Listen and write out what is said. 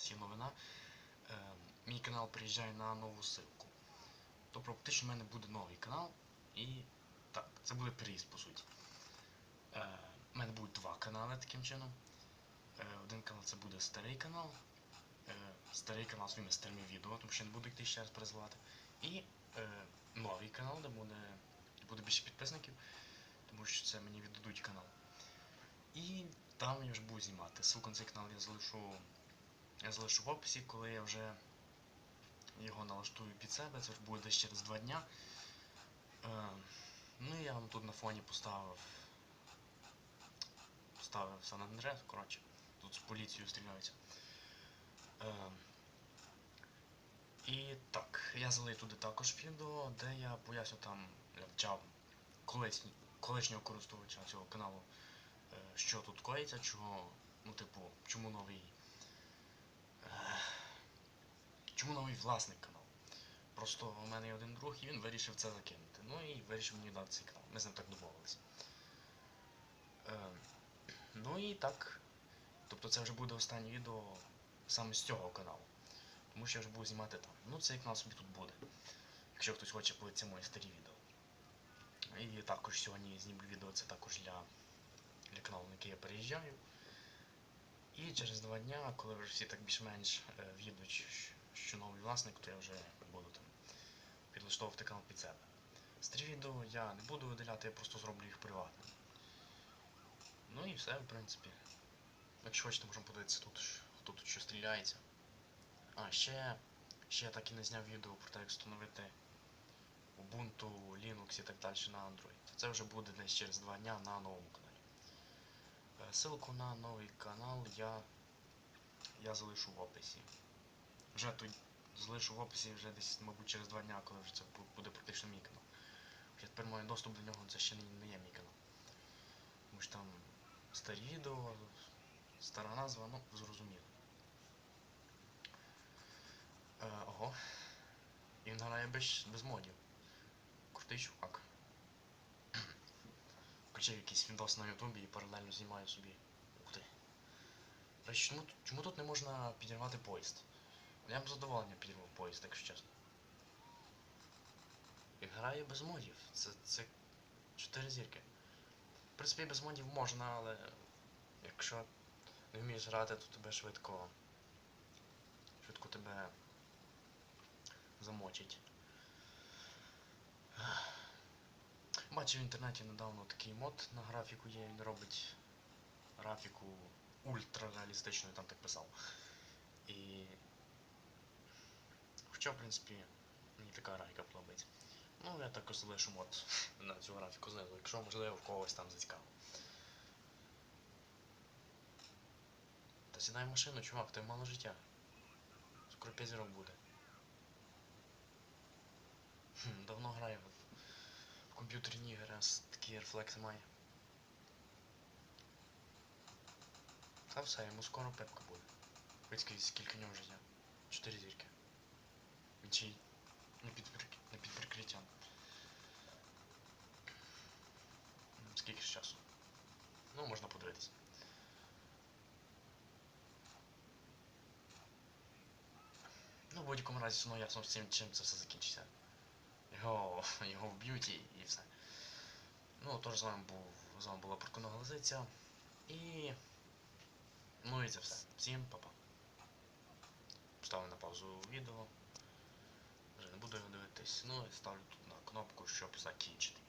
вас є новина. Е, мій канал приїжджає на нову ссылку. Тобто практично в мене буде новий канал. І так, це буде переїзд по суті. Е, у мене будуть два канали таким чином. Е, один канал це буде старий канал. Е, старий канал своїми старими відео, тому що не буду йти ще раз перезвати. І е, новий канал, де буде, де буде більше підписників, тому що це мені віддадуть канал. І там я вже буду знімати. Ссылку на цей канал я залишу, я залишу в описі, коли я вже його налаштую під себе, це вже буде десь через два дня. Е, ну і я вам тут на фоні поставив. Поставив Сан Андреас, коротше. Тут з поліцією стріляються. Е, і так, я залию туди також відео, де я поясню там я вчав колишнього користувача цього каналу, е, що тут коїться, чого, ну, типу, чому новий. Е, чому новий власник каналу. Просто у мене є один друг і він вирішив це закинути. Ну і вирішив мені дати цей канал. Ми з ним так домовилися. Е, ну і так. Тобто це вже буде останнє відео саме з цього каналу. Тому що я вже буду знімати там. Ну цей канал собі тут буде. Якщо хтось хоче подивитися мої старі відео. І також сьогодні знімлю відео, це також для, для каналу, на який я переїжджаю. І через два дня, коли вже всі так більш-менш е, в'їдуть, що- новий власник, то я вже буду там підлаштовувати канал під себе. Старі відео я не буду видаляти, я просто зроблю їх приватними. Ну і все, в принципі. Якщо хочете, можемо подивитися тут, хто тут що стріляється. А, ще, ще я так і не зняв відео про те, як встановити Ubuntu, Linux і так далі на Android. Це вже буде десь через два дня на новому каналі. Е, Ссылку на новий канал я, я залишу в описі. Вже тут залишу в описі вже десь, мабуть, через два дня, коли вже це буде практично мій канал. Я тепер маю доступ до нього, це ще не є мій канал. Тому що там старі відео, стара назва, ну, зрозуміло. Е, ого. І він грає без, без модів. Крутий чувак. Включив якийсь відос на Ютубі і паралельно знімаю собі. Ух ти. Чому, чому тут не можна підірвати поїзд? Я б з задоволенням підірвав поїзд, якщо чесно. І грає без модів. Це, це 4 зірки. В принципі, без модів можна, але якщо не вмієш грати, то тебе швидко. Швидко тебе замочить. Бачив в інтернеті недавно такий мод на графіку є, він робить графіку ультрареалістичною, там так писав. І. Хоча, в принципі, мені така графіка подобається. Ну, я також залишу мод на цю графіку знизу, якщо можливо в когось там зацікаво. Та сідай машину, чувак, ти мало життя. Скоро 5 зірок буде. Давно граю в, комп'ютерні ігри, а с- такі рефлекси має. Та все, йому скоро пепка буде. Скільки, скільки в нього життя? Чотири зірки. Він чи й не під, не під прикриттям. Скільки ж часу? Ну, можна подивитись. Ну, в будь-якому разі, ну ясно цим, чим це все закінчиться. Його, його вб'ють і, і все. Ну, тож з вами був з вами була Проконова Лозиця. І. Ну і це все. Всім па-па. Ставлю на паузу відео буду його дивитись. Ну і ставлю тут на кнопку, щоб закінчити.